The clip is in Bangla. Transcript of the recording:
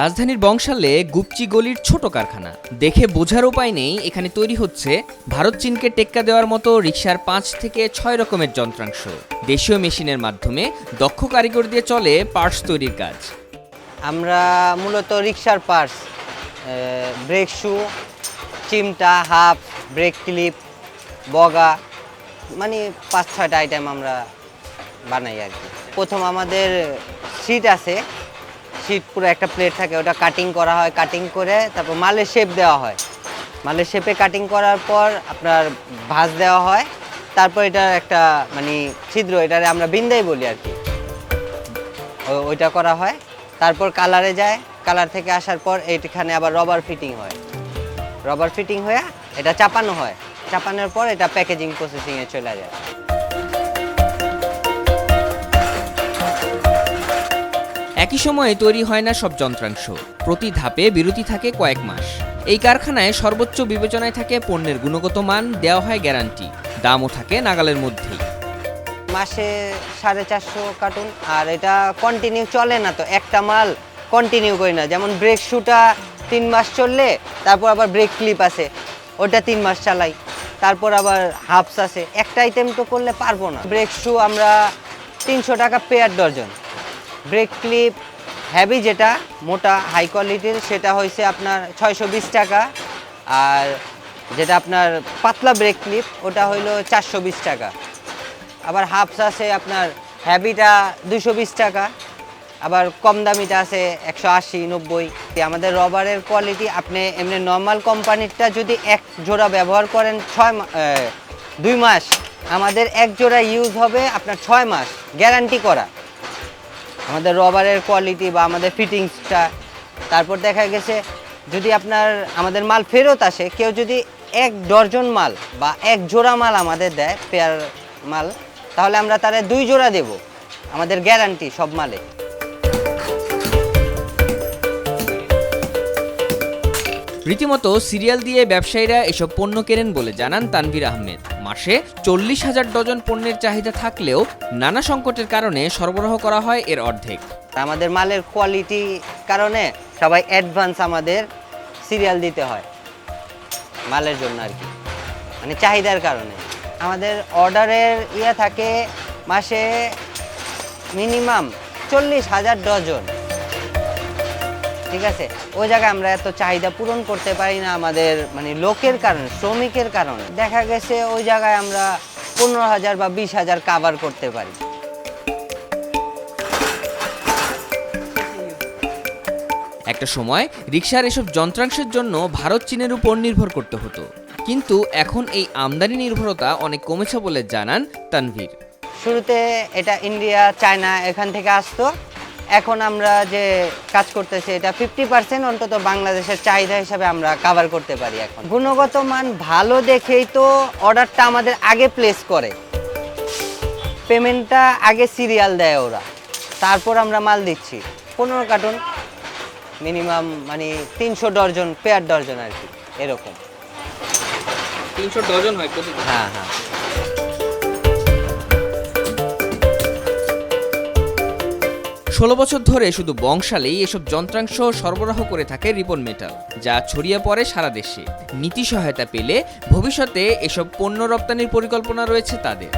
রাজধানীর বংশালে গুপচি গলির ছোট কারখানা। দেখে বোঝার উপায় নেই, এখানে তৈরি হচ্ছে ভারত চীনকে টেক্কা দেওয়ার মতো রিক্সার পাঁচ থেকে ছয় রকমের যন্ত্রাংশ। দেশীয় মেশিনের মাধ্যমে দক্ষ কারিগর দিয়ে চলে পার্টস তৈরির কাজ। আমরা মূলত রিক্সার পার্টস ব্রেক শু, চিমটা, হাফ, ব্রেক ক্লিপ, বগা মানে পাঁচ ছয়টা আইটেম আমরা বানাই আর কি। প্রথম আমাদের সিট আছে সিট পুরো একটা প্লেট থাকে, ওটা কাটিং করা হয় কাটিং করে তারপর মালের শেপ দেওয়া হয়। মালের শেপে কাটিং করার পর আপনার ভাঁজ দেওয়া হয়, তারপর এটার একটা মানে ছিদ্র, এটারে আমরা বিন্দাই বলি আর কি। ওইটা করা হয়, তারপর কালারে যায় কালার থেকে আসার পর এইখানে আবার রবার ফিটিং হয়। রবার ফিটিং হয়ে এটা চাপানো হয়, চাপানোর পর এটা প্যাকেজিং প্রসেসিংয়ে চলে যায়। একই সময়ে তৈরি হয় না সব যন্ত্রাংশ। প্রতি ধাপে বিরতি থাকে কয়েক মাস। এই কারখানায় সর্বোচ্চ বিবেচনায় থাকে পণ্যের গুণগত মান, দেওয়া হয় গ্যারান্টি, দামও থাকে নাগালের মধ্যেই। মাসে সাড়ে চারশো কার্টুন, আর এটা কন্টিনিউ চলে না তো, একটা মাল কন্টিনিউ করি না। যেমন ব্রেক শুটা তিন মাস চললে, তারপর আবার ব্রেক ক্লিপ আছে, ওটা তিন মাস চালাই, তারপর আবার হাফস আছে। একটা আইটেম তো করলে পারব না। ব্রেক শু আমরা তিনশো টাকা pair dozen. Brake clip heavy যেটা, মোটা হাই কোয়ালিটির সেটা হয়েছে আপনার ছয়শো বিশ টাকা। আর যেটা আপনার পাতলা ব্রেক ক্লিপ, ওটা হইল চারশো বিশ টাকা। আবার হাফস আছে আপনার হ্যাভিটা দুশো বিশ টাকা। আবার কম দামিটা আছে একশো আশি, নব্বই। আমাদের রবারের কোয়ালিটি আপনি এমনি নর্মাল কোম্পানিরটা যদি এক জোড়া ব্যবহার করেন ছয় দুই মাস, আমাদের এক জোড়া ইউজ হবে আপনার ছয় মাস গ্যারান্টি করা। আমাদের রবারের কোয়ালিটি বা আমাদের ফিটিংসটা তারপর দেখা গেছে, যদি আপনার, আমাদের মাল ফেরত আসে, কেউ যদি এক ডর্জন মাল বা এক জোড়া মাল আমাদের দেয় পেয়ার মাল, তাহলে আমরা তারে দুই জোড়া দেব। আমাদের গ্যারান্টি সব মালে। রীতিমতো সিরিয়াল দিয়ে ব্যবসায়ীরা এসব পণ্য কেনেন বলে জানান তানভীর আহমেদ। মাসে চল্লিশ হাজার ডজন পণ্যের চাহিদা থাকলেও নানা সংকটের কারণে সরবরাহ করা হয় এর অর্ধেক। আমাদের মালের কোয়ালিটি কারণে সবাই অ্যাডভান্স আমাদের সিরিয়াল দিতে হয়, মালের জন্য আর কি। মানে চাহিদার কারণে। আমাদের অর্ডারের ইয়ে থাকে মাসে মিনিমাম চল্লিশ হাজার ডজন। ঠিক আছে? ওই জায়গায় আমরা এত চাহিদা পূরণ করতে পারি না আমাদের মানে লোকের কারণে শ্রমিকের কারণে। দেখা গেছে ওই জায়গায় আমরা পনেরো হাজার বা বিশ হাজার কাভার করতে পারি। একটা সময় রিক্সার এসব যন্ত্রাংশের জন্য ভারত চীনের উপর নির্ভর করতে হতো। কিন্তু এখন এই আমদানি নির্ভরতা অনেক কমেছে বলে জানান তানভীর। শুরুতে এটা ইন্ডিয়া চায়না এখান থেকে আসতো। এখন আমরা যে কাজ করতেছি এটা ফিফটি পার্সেন্ট অন্তত বাংলাদেশের চাহিদা হিসাবে আমরা কাভার করতে পারি এখন। গুণগত মান ভালো দেখেই তো অর্ডারটা আমাদের আগে প্লেস করে। পেমেন্টটা আগে সিরিয়াল দেয় ওরা। তারপর আমরা মাল দিচ্ছি। পনেরো কার্টুন মিনিমাম মানে তিনশো ডর্জন পেয়ার ডর্জন আর কি এরকম। তিনশো ডজন হয় হ্যাঁ হ্যাঁ। ষোলো বছর ধরে শুধু বংশালেই এসব যন্ত্রাংশ সরবরাহ করে থাকে রিপন মেটাল, যা ছড়িয়ে পড়ে সারা দেশে। নীতি সহায়তা পেলে ভবিষ্যতে এসব পণ্য রপ্তানির পরিকল্পনা রয়েছে তাদের।